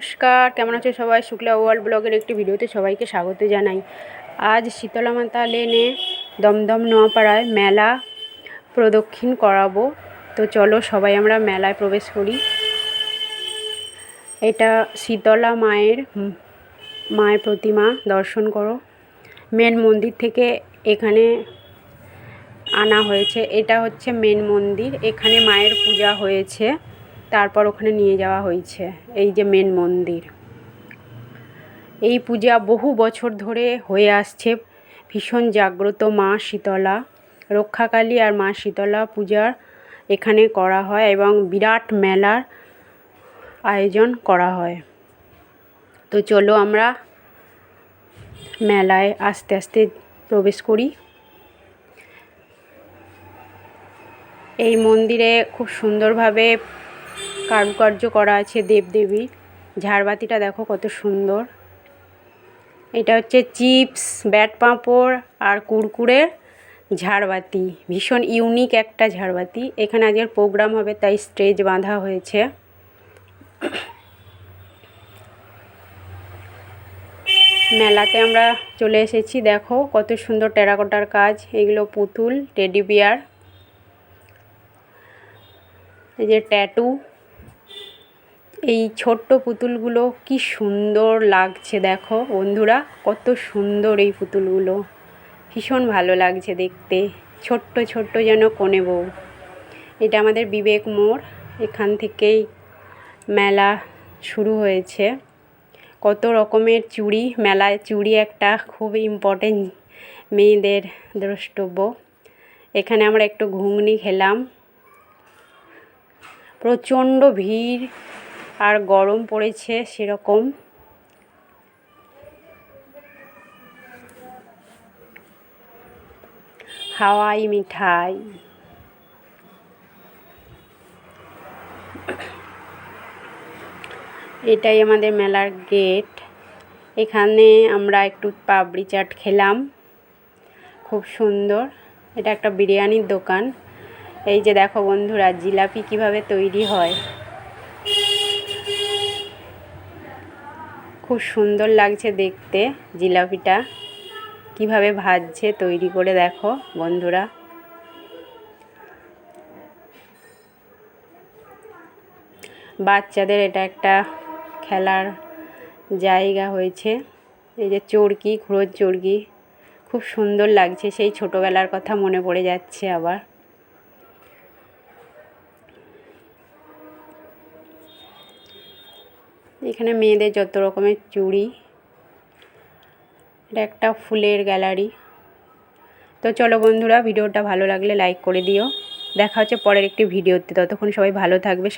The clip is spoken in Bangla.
নমস্কার, কেমন আছে সবাই? শুক্লা ওয়ার্ল্ড ব্লগের একটি ভিডিওতে সবাইকে স্বাগত জানাই। আজ শীতলা মাতা লেনে দমদম নোয়াপাড়ায় মেলা প্রদক্ষিণ করাবো। তো চলো সবাই আমরা মেলায় প্রবেশ করি। এটা শীতলা মায়ের মায়ের প্রতিমা, দর্শন করো। মেন মন্দির থেকে এখানে আনা হয়েছে। এটা হচ্ছে মেন মন্দির। এখানে মায়ের পূজা হয়েছে। তারপর ওখানে নিয়ে যাওয়া হয়েছে, এই যে মেন মন্দির। এই পূজা বহু বছর ধরে হয়ে আসছে, ভীষণ জাগ্রত মা শীতলা। রক্ষাকালী আর মা শীতলা পূজার এখানে করা হয় এবং বিরাট মেলার আয়োজন করা হয়। তো চলো আমরা মেলায় আস্তে আস্তে প্রবেশ করি। এই মন্দিরে খুব সুন্দরভাবে কারুকার্য করা আছে দেবদেবী ঝাড়বাতিটা দেখো কত সুন্দর। এটা হচ্ছে চিপস, ব্যাট পাঁপড় আর কুরকুরে ঝাড়বাতি। ভীষণ ইউনিক একটা ঝাড়বাতি। এখানে আজকের প্রোগ্রাম হবে, তাই স্টেজ বাঁধা হয়েছে। মেলাতে আমরা চলে এসেছি। দেখো কত সুন্দর টেরাকোটার কাজ। এগুলো পুতুল টেডি বিয়ার এই যে ট্যাটু এই ছোট্ট পুতুলগুলো কি সুন্দর লাগছে দেখো বন্ধুরা, কত সুন্দর এই পুতুলগুলো। ভীষণ ভালো লাগছে দেখতে, ছোট্ট ছোট্ট যেন কনে বউ। এটা আমাদের বিবেক মোড়, এখান থেকেই মেলা শুরু হয়েছে। কত রকমের চুড়ি মেলায় চুড়ি একটা খুব ইম্পর্টেন্ট মেয়েদের দ্রষ্টব্য। এখানে আমরা একটু ঘুগনি খেলাম। প্রচণ্ড ভিড় আর গরম পড়েছে সেরকম। হাওয়াই মিঠাই। এটাই আমাদের মেলার গেট। এখানে আমরা একটু পাবড়ি চাট খেলাম। খুব সুন্দর। এটা একটা বিরিয়ানির দোকান। এই যে দেখো বন্ধুরা, জিলাপি কীভাবে তৈরি হয়। খুব সুন্দর লাগছে দেখতে জিলাপিটা। কীভাবে ভাজছে, তৈরি করে দেখো বন্ধুরা। বাচ্চাদের এটা একটা খেলার জায়গা হয়েছে। এই যে চরকি, ঘোড়োর চর্কি, খুব সুন্দর লাগছে। সেই ছোটোবেলার কথা মনে পড়ে যাচ্ছে আবার। এখানে মেয়েদের যত রকমের চুড়ি, এটা একটা ফুলের গ্যালারি। তো চলো বন্ধুরা, ভিডিওটা ভালো লাগলে লাইক করে দিও। দেখা হচ্ছে পরের একটি ভিডিওতে। ততক্ষণ সবাই ভালো থাকবে